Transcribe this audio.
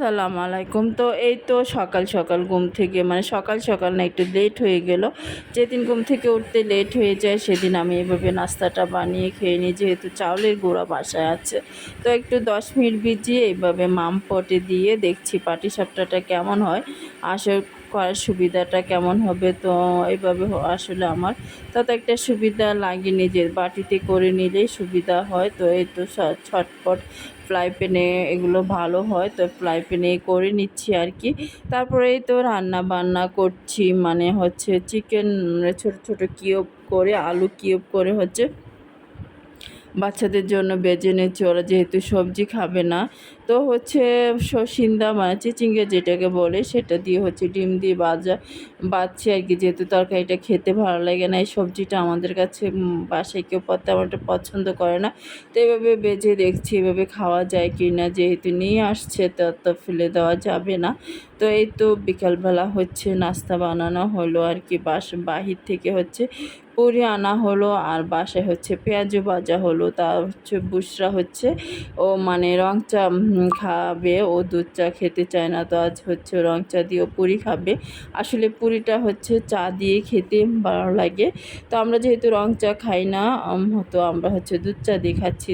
সালাম আলাইকুম। তো এই তো সকাল সকাল ঘুম থেকে মানে সকাল সকাল না একটু লেট হয়ে গেল। যেদিন ঘুম থেকে উঠতে লেট হয়ে যায়, সেদিন আমি এভাবে নাস্তাটা বানিয়ে খেয়ে নিই, যেহেতু চাউলের গুঁড়া বাসায় আছে। তো একটু দশ মিনিট ভিজিয়ে এইভাবে মাম পটে দিয়ে দেখছি পাটি সাপটাটা কেমন হয়। আসল করার সুবিধাটা কেমন হবে? তো এইভাবে আসলে আমার তাতে একটা সুবিধা লাগে নিজের বাটিতে করে নিলেই সুবিধা হয়। তো এই তো ছটপট ফ্রাই প্যানে এগুলো ভালো হয়, তো ফ্রাই প্যানে করে নিচ্ছি আর কি তারপরে তো রান্না বান্না করছি মানে হচ্ছে চিকেন ছোট ছোট কিউব করে, আলু কিউব করে হচ্ছে বাচ্চাদের জন্য বেজে নিচ্ছি ওরা যেহেতু সবজি খাবে না। তো হচ্ছে সসিন্দা মানে চিচিঙ্গা যেটাকে বলে, সেটা দিয়ে হচ্ছে ডিম দিয়ে বাজা বাচ্ছি আর কি। যেহেতু তরকারিটা খেতে ভালো লাগে না, এই সবজিটা আমাদের কাছে বাসায় কেউ তেমন একটা পছন্দ করে না। তো এভাবে বেজে দেখছি, এভাবে খাওয়া যায় কি না, যেহেতু নিয়ে আসছে, তো তো ফেলে দেওয়া যাবে না। তো এই তো বিকালবেলা হচ্ছে নাস্তা বানানো হলো আর কি, বাস, বাহির থেকে হচ্ছে পুরি আনা হলো আর বাসায় হচ্ছে পেঁয়াজও ভাজা হলো, তা হচ্ছে বুসরা হচ্ছে। ও মানে রং চা খাবে, ও দুধ চা খেতে চায় না, তো আজ হচ্ছে রং চা দিয়ে পুরি খাবে। আসলে পুরিটা হচ্ছে চা দিয়ে খেতে ভালো লাগে। তো আমরা যেহেতু রং চা খাই না তো আমরা হচ্ছে দুধ চা দিয়ে খাচ্ছি।